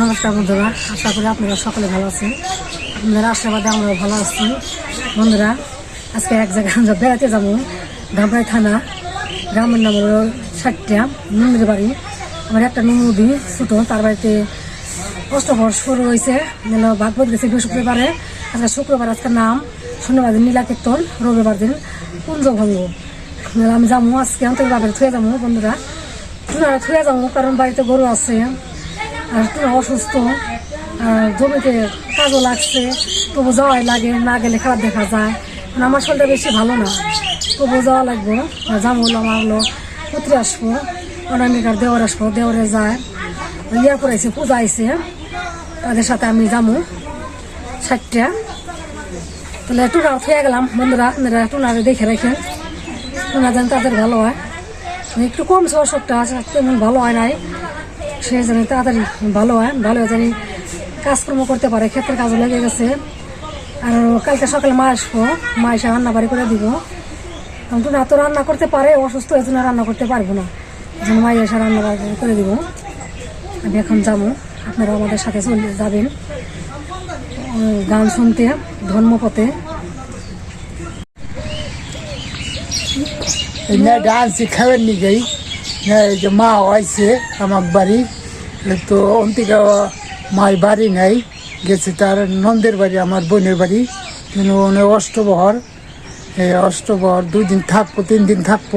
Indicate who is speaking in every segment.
Speaker 1: নমস্কার বন্ধুরা, আশা করি আপনারা সকলে ভালো আছেন। আপনাদের আশীর্বাদে আমরা ভালো আছি। বন্ধুরা, আজকে এক জায়গায় আমরা বেড়াতে যাব, ধামরাই থানা, গ্রামের নাম হলো ষাটটা নন্দীর বাড়ি। আমার একটা নদী ছোটো, তার বাড়িতে অষ্টভর শুরু হয়েছে। যেন ভাগবত গেছে বৃহস্পতিবারে। আজকে শুক্রবার আজকের নাম, শনিবার দিন নীলা কীর্তন রবিবার দিন কুঞ্জভঙ্গ আমি যাব, আজকে অন্তর্ভাবে থুয়ে যাব, বন্ধুরা। টুনারা থুয়ে যাব কারণ বাড়িতে গরু আছে, আর টুনা অসুস্থ জমিতে কাজও লাগছে, তবু যাওয়াই লাগে, না গেলে খারাপ দেখা যায়। আমার শরীরটা বেশি ভালো না, তবু যাওয়া লাগবো। যাব হলো আমার হলো, পুত্রে আসব, অনামিকার দেওয়ার আসব, দেওয়ারে যায়। ইয়া করেছে পূজা আইছে, তাদের সাথে আমি যাব ষাটটা তাহলে টুনা থুয়ে গেলাম, বন্ধুরা, আপনারা টুনারে দেখে রাখেন। টুনা যেন তাদের ভালো হয়। একটু কমছে অসুখটা তেমন ভালো হয় নাই। সেই জন্য তাড়াতাড়ি ভালো হয়, ভালো জানি কাজকর্ম করতে পারে, ক্ষেতের কাজও লেগে গেছে। আর কালকে সকালে মা আসব, মা এসে রান্না বাড়ি করে দিব। কিন্তু না তো রান্না করতে পারে, অসুস্থ হয়ে জন্য রান্না করতে পারব না। জন্য মা এসে রান্না বাড়ি করে দিব। আমি এখন যাব আপনারা আমাদের সাথে চলে যাবেন। গান শুনতে, ধর্মপথে।
Speaker 2: না ডান্স খাবেন নি গাই না যে মা হয়েছে আমার বাড়ি তো অন্তিকা মায়ের বাড়ি নাই গেছে তার নন্দের বাড়ি আমার বোনের বাড়ি কিন্তু ওনে অষ্টবহর এই অষ্টবহর দুই দিন থাকব তিন দিন থাকব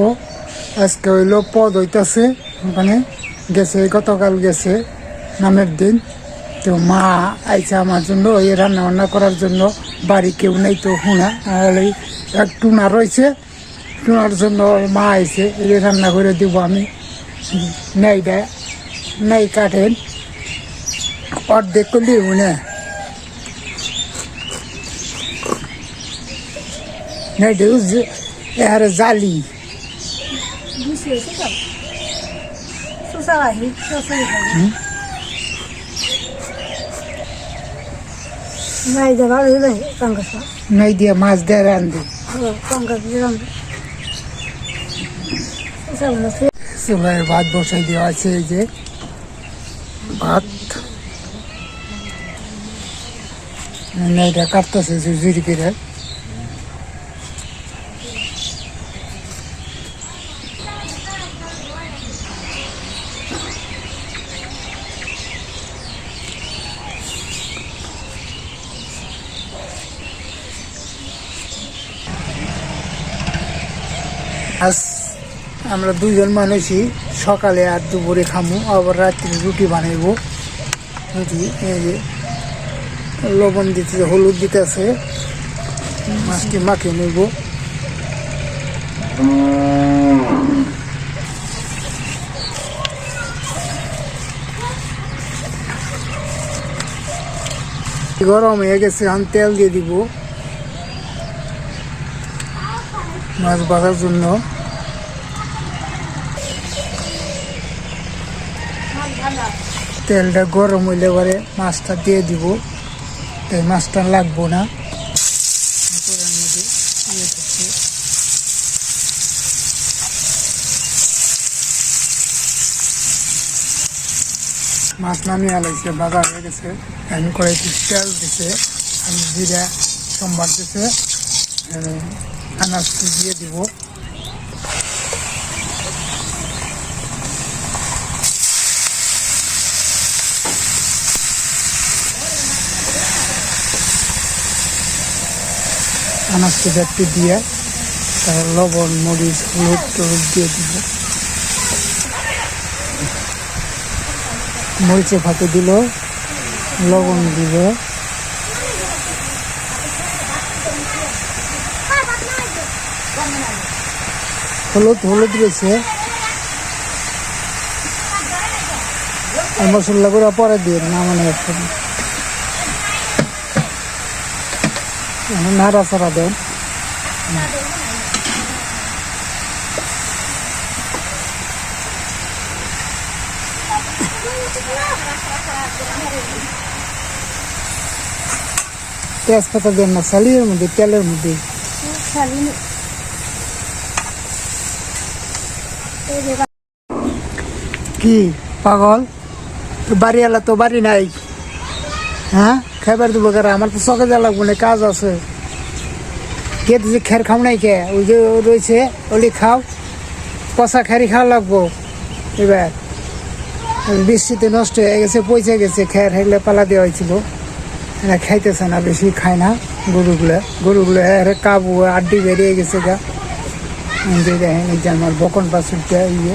Speaker 2: আজকে হইল পদ হইতাছে ওখানে গেছে গতকাল গেছে নামের দিন তো মা আইছে আমার জন্য এই রান্না বান্না করার জন্য বাড়ি কেউ নেই তো হুনা আর এই এক টুনা রয়েছে টুনার জন্য মা আইছে এই রান্না করে দিব আমি। নেই দেয় নেই কাটেন। অর্ধেক করলে দেউ এর জালি।
Speaker 1: নাই
Speaker 2: দিয়ে মাছ দিয়ে রান্ধি।
Speaker 1: কাঙ্গাস
Speaker 2: চুলায় ভাত বসাই দেওয়া আছে এই যে ভাত নেইটা কাটতেছে জুরি করে আজ আমরা দুজন মানুষই সকালে আর দুপুরে খামু, আবার রাত্রে রুটি বানাইবো। রুটি, এই যে লবণ দিতে হলুদ দিতে আছে মাছটি মাখিয়ে নেব। গরম হয়ে গেছে, এখন তেল দিয়ে দিব। মাছ ভাজার জন্য। তেলটা গরম হইলে পরে মাছটা দিয়ে দিব। তাই মাছটা লাগবো না। মাছ নামিয়ে আলাইছে বাজার হয়ে গেছে। আমি কড়াইতে তেল দিছে, আমি জিরা, সোমবার দিছে আনাজ দিয়ে দিব। আনাজটি দেখতে দিয়ে তার লবণ, মরিচ, হলুদ টলুদ দিয়ে দিব মরিচে ফাঁকে দিল, লবণ দিব হলুদ হলুদ রয়েছে মশলা গুঁড়া পরে দিয়ে না নামানো একসাথে নাড়াচাড়া দেন তেজপাতা দেন না সালিয়ের মধ্যে, তেলের মধ্যে। কি পাগল? তো বাড়িওয়ালা তো বাড়ি নাই। হ্যাঁ? খাবার দেবো কারা? আমার তো চকে যা লাগবো না, কাজ আছে। কে যে খের খাও নাই কে? ওই যে রয়েছে, ওলি খাও। পচা খেরি খাওয়া লাগবো। এবার, বৃষ্টিতে নষ্ট হয়ে গেছে, পচে গেছে, খের হেগলে পালা দেওয়া হয়েছিল। এরা খাইতেছে না, বেশি খায় না গরুগুলো। গরুগুলো এর কাবু, আড্ডি বেরিয়ে গেছে গা। যে আমার বকন পাশুরটা ইয়ে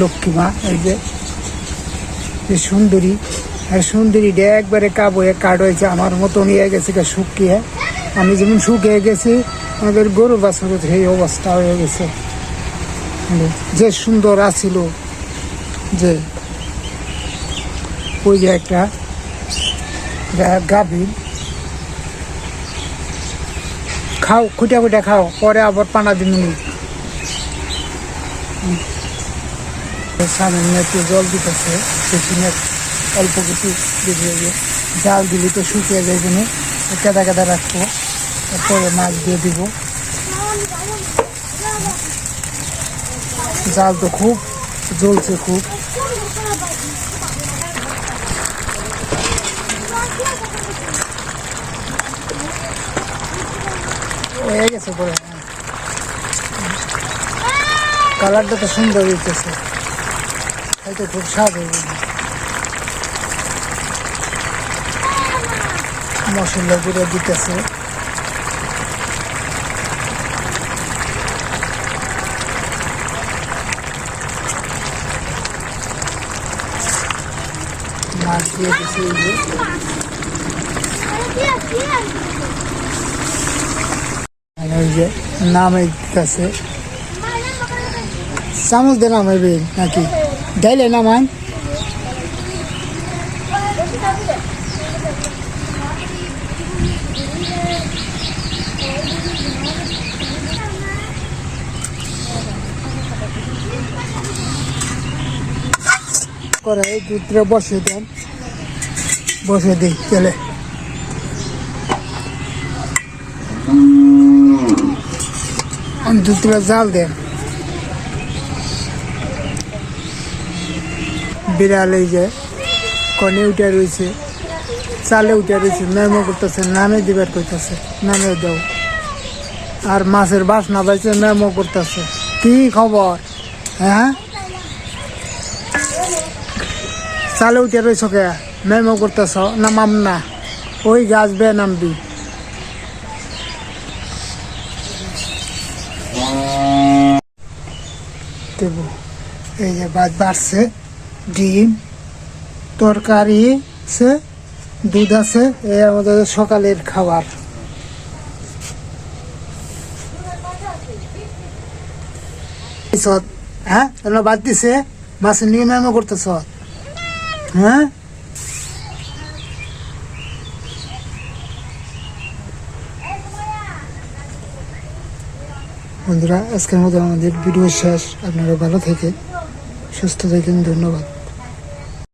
Speaker 2: লক্ষ্মী মা, এই যে সুন্দরী। সুন্দরীটা একবারে কাবু হয়ে কাঠ হয়েছে আমার মতো নিয়ে গেছে শুকিয়ে আমি যেমন শুকিয়ে গেছি, আমাদের গরু বাছুর সেই অবস্থা হয়ে গেছে। যে সুন্দর আছিল, যে ওই যে একটা গাভীর খাও, খুঁটা খুঁটা খাও, পরে আবার পানা দিমুনি সামনে একটু জল দিতেছে অল্প কিছু দিয়ে জাল দিলে তো শুকিয়ে যায় জন্য কেদা কেদা রাখব। তারপরে মাছ দিয়ে দিব। জাল তো খুব, জ্বলছে খুব। কালারটা তো সুন্দর হইতেছে। হয়তো খুব স্বাদ হয়ে মশলা গুঁড়ো দিতেছে। মাছ দিয়ে দিছে এই যে। নামে দিতেছে। চামচ দিয়ে নামাইবে নাকি? ডাইলে নামান করে দুধটা বসে দেন। বসে দিই চলে দুধটা জাল দেন। বিড়াল এই যে, কনে উঠে রয়েছে। চালে উঠে রয়েছে মেমো করতেছে, নামে দিবার করতেছে নামে দাও। আর মাছের বাসনা পাইছে মেমো করতেছে। কি খবর? হ্যাঁ? চালে উঠে রয়েছ কে? মেমো করতেছ নামাম না? ওই গাছ বে নামবি। এই যে ভাত বাড়ছে, ডিম, তরকারি আছে, দুধ আছে, এই আমাদের সকালের খাবার। হ্যাঁ? বাদ দিছে মাছ নিয়ে মেমো করতেছ। হ্যাঁ? বন্ধুরা আজকের মতো আমাদের ভিডিও শেষ। আপনারা ভালো থেকে সুস্থ থাকেন। ধন্যবাদ।